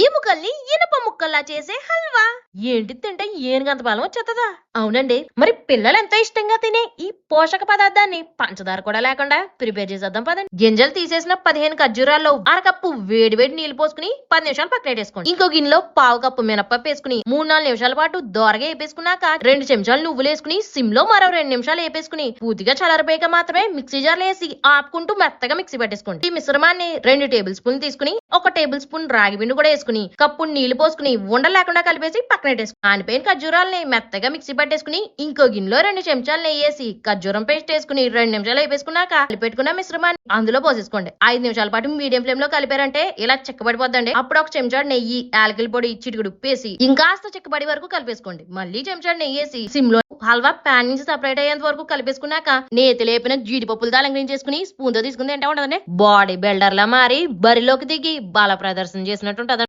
ఈ ముక్కల్ని ఇనుప ముక్కల్లా చేసే హల్వా. ఏంటి తింటే ఏనుగంత బలం వచ్చేస్తుందా అవునండి. మరి పిల్లలు ఎంతో ఇష్టంగా తినే ఈ పోషక పదార్థాన్ని పంచదార కూడా లేకుండా ప్రిపేర్ చేసేద్దాం పదండి. గింజలు తీసేసిన పదిహేను ఖర్జూరాల్లో అరకప్పు వేడి వేడి నీళ్ళు పోసుకుని పది నిమిషాలు పక్కన పెట్టేసుకోండి. ఇంకో గిన్నెలో పావు కప్పు మినపప్పు వేసుకుని మూడు నాలుగు నిమిషాల పాటు దోరగా వేపేసుకున్నాక రెండు చెంచాలు నువ్వులు వేసుకుని సిమ్లో మరో రెండు నిమిషాలు వేపేసుకుని పూర్తిగా చల్లారిపోయాక మాత్రమే మిక్సీ జార్లు వేసి ఆపుకుంటూ మెత్తగా మిక్సీ పెట్టేసుకోండి. ఈ మిశ్రమాన్ని రెండు టేబుల్ స్పూన్ తీసుకుని ఒక టేబుల్ స్పూన్ రాగి పిండి కూడా వేసుకుని కప్పు నీళ్ళు పోసుకుని ఉండ లేకుండా కలిపేసి పక్కన పెట్టేసుకుని ఆనిపోయిన ఖర్జూరాలని మెత్తగా మిక్సీ పట్టేసుకుని ఇంకో గిన్నెలో రెండు చెంచాలు నెయ్యి వేసి ఖర్జూరం పేస్ట్ వేసుకుని రెండు నిమిషాలు వేపేసుకున్నాక కలిపెట్టుకున్న మిశ్రమాన్ని అందులో పోసేసుకోండి. ఐదు నిమిషాల పాటు మీడియం ఫ్లేమ్లో కలిపారంటే ఇలా చిక్కబడిపోద్దండి. అప్పుడు ఒక చెంచాడు నెయ్యి ఆలకల పొడి చిటికుడు ఉప్పేసి ఇంకాస్త చిక్కబడి వరకు కలిపేసుకోండి. మళ్ళీ చెంచాడు నెయ్యి వేసి సిమ్లో హల్వా ప్యాన్ నుంచి సపరేట్ అయ్యేంత వరకు కలిపేసుకున్నాక నేతి లేపిన జీడిపప్పులు చేసుకుని స్పూన్తో తీసుకుని తింటా ఉండదండి బాడీ బిల్డర్ లా మారి బరిలోకి దిగి బల ప్రదర్శన చేసినట్టు ఉంటది